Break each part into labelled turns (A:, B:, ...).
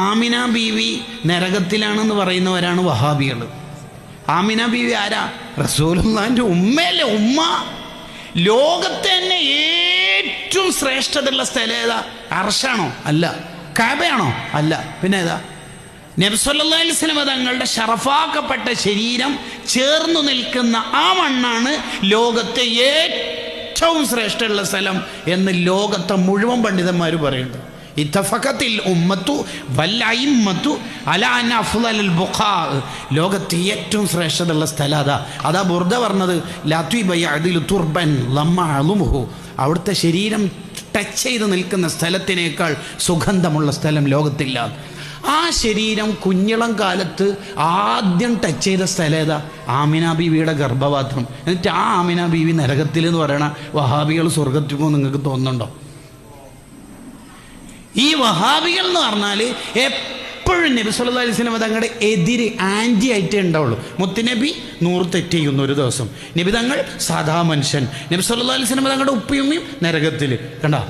A: ആമിന ബീവി നരകത്തിലാണെന്ന് പറയുന്നവരാണ് വഹാബികൾ ആമിന ബീവി ആരാ? റസൂലുള്ളാന്റെ ഉമ്മയല്ലേ? ഉമ്മ. ലോകത്തെ തന്നെ ഏറ്റവും ശ്രേഷ്ഠതയുള്ള സ്ഥലം ഏതാ? അർഷാണോ? അല്ല. കാബയാണോ? അല്ല. പിന്നെ ഏതാ? നബ്സല്ലാ സ്വലമ തങ്ങളുടെ ഷറഫാക്കപ്പെട്ട ശരീരം ചേർന്നു നിൽക്കുന്ന ആ മണ്ണാണ് ലോകത്തെ ഏറ്റവും ശ്രേഷ്ഠമുള്ള സ്ഥലം എന്ന് ലോകത്തെ മുഴുവൻ പണ്ഡിതന്മാർ പറയുന്നുണ്ട്. ഇത്തഫക്കത്തിൽ ഉമ്മത്തു വല്ലയിമ്മത്തു അലാൻ അഫ്ലൽ ലോകത്തെ ഏറ്റവും ശ്രേഷ്ഠതയുള്ള സ്ഥലം അതാ. അതാ ബുർദ പറഞ്ഞത് ലാത്വിബൈ അതിൽ തുർബൻ ലമ്മ അളുമുഹു അവിടുത്തെ ശരീരം ടച്ച് ചെയ്ത് നിൽക്കുന്ന സ്ഥലത്തിനേക്കാൾ സുഗന്ധമുള്ള സ്ഥലം ലോകത്തില്ല. ആ ശരീരം കുഞ്ഞിളം കാലത്ത് ആദ്യം ടച്ച് ചെയ്ത സ്ഥലം ഏതാ? ആമിന ബീവിയുടെ ഗർഭപാത്രം. എന്നിട്ട് ആ ആമിന ബീവി നരകത്തിൽ എന്ന് പറയണ വഹാബികൾ സ്വർഗത്തിൽ പോകും നിങ്ങൾക്ക് തോന്നുന്നുണ്ടോ? ഈ വഹാബികൾ എന്ന് പറഞ്ഞാൽ എപ്പോഴും നബി സല്ലാ അലൈഹി സ്വലം തങ്ങളുടെ എതിര് ആന്റി ആയിട്ടേ ഉണ്ടാവുള്ളൂ. മുത്തുനബി നൂറ് തെറ്റ് ചെയ്യുന്നു ഒരു ദിവസം. നബി തങ്ങൾ സാധാ മനുഷ്യൻ. നബി സല്ലാ അലൈഹി സ്വലം തങ്ങളുടെ ഉപ്പയുമ്മയും നരകത്തിൽ കണ്ടോ?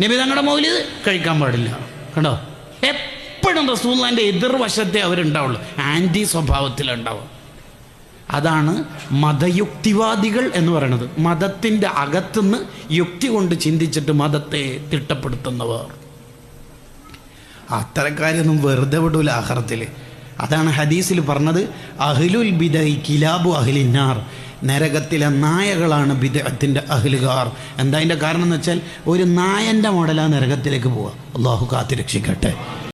A: നബി തങ്ങളുടെ മൗലിത് കഴിക്കാൻ പാടില്ല. കണ്ടോ? എപ്പോഴും റസൂല്ലാന്റെ എതിർവശത്തെ അവരുണ്ടാവുള്ളൂ. ആന്റി സ്വഭാവത്തിലുണ്ടാവും. അതാണ് മതയുക്തിവാദികൾ എന്ന് പറയുന്നത്. മതത്തിന്റെ അകത്തുനിന്ന് യുക്തി കൊണ്ട് ചിന്തിച്ചിട്ട് മതത്തെ തിട്ടപ്പെടുത്തുന്നവർ. അത്തരക്കാരൊന്നും വെറുതെ വിടൂല ആഹ്റത്തിൽ അതാണ് ഹദീസിൽ പറഞ്ഞത് അഹ്ലുൽ ബിദൈ കിലാബു അഹ്ലിന്നാർ നരകത്തിലെ നായകളാണ് ബിദത്തിന്റെ അഹ്ലുകാർ. എന്താ അതിന്റെ കാരണം എന്ന് വെച്ചാൽ ഒരു നായന്റെ മോഡലാണ് നരകത്തിലേക്ക് പോവുക. അള്ളാഹു കാത്തിരക്ഷിക്കട്ടെ.